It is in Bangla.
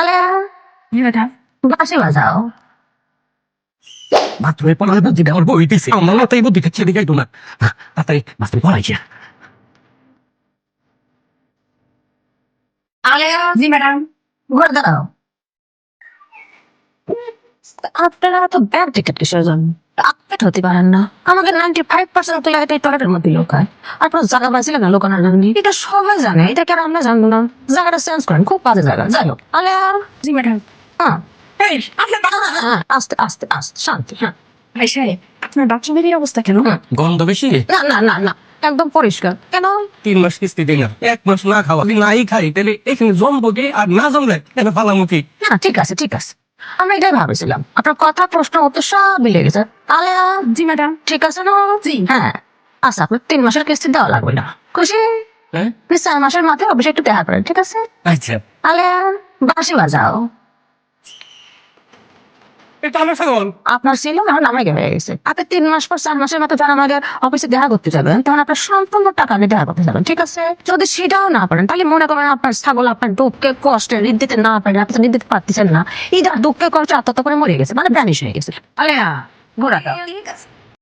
আলেয়া বাসি বাজাও। মাত্র এই পড়ার বুদ্ধি আমার বই দিছে। আমার মাথায় এই বুদ্ধি খাচ্ছে দিকে না। তাড়াতাড়ি মাস্টার পড়াইছে আলেয়া জি ম্যাডাম। ঘর দাঁড়াও আপনারা তো ব্যাগ টিকিট কিসের জন্য? আপডেট হতে পারেন না। আমাদের নাইনটি ফাইভ পার্সেন্ট প্লেয়ার এই টয়লেটের মধ্যে লোকায় আপনার জায়গা পাইছিলেন না লোকানোর জন্য এটা সবাই জানে। এটা কেন আমরা জানব না? জায়গাটা চেঞ্জ করেন খুব বাজে জায়গা। যাই হোক আলেয়া জি ম্যাডাম হ্যাঁ। হ্যাঁ আস্তে আস্তে আস্তে শান্তি হ্যাঁ। ভাই সাহেব আপনার বাথরুমের এই অবস্থা কেন? হুম। গন্ধ বেশি? না না না না একদম পরিষ্কার। কেন? তিন মাস কিস্তি দিই না এক মাস না খাওয়া। নাই খাই তাহলে এখানে জমবো আর না জমলে এটা ফালামুখী না ঠিক আছে ঠিক আছে। আমি এটাই ভাবেছিলাম। আপনার কথা প্রশ্ন উত্তর সব মিলে গেছে। তাহলে জি ম্যাডাম। ঠিক আছে না? জি। হ্যাঁ। আচ্ছা আপনার তিন মাসের কিস্তি দেওয়া লাগবে না। খুশি? হ্যাঁ? চার মাসের মাথায় অবশ্যই একটু দেখা করেন ঠিক আছে? আচ্ছা। তাহলে বাসি বাজাও এটা আমার ছাগল আপনার ছিল এখন আমাকে হয়ে গেছে। আপনি তিন মাস পর চার মাসের মাথায় যখন আমাদের অফিসে দেখা করতে যাবেন তখন আপনার সম্পূর্ণ টাকা দেখা করতে যাবেন ঠিক আছে? যদি সেটাও না পারেন তাহলে মনে করেন আপনার ছাগল আপনার দুঃখে কষ্টে দিতে না পারেন আপনি তো ঋণ দিতে পারতেছেন না। এই দুঃখে কষ্টে আত্মহত্যা করে মরে গেছে মানে ব্যানিশ হয়ে গেছে। ঠিক আছে।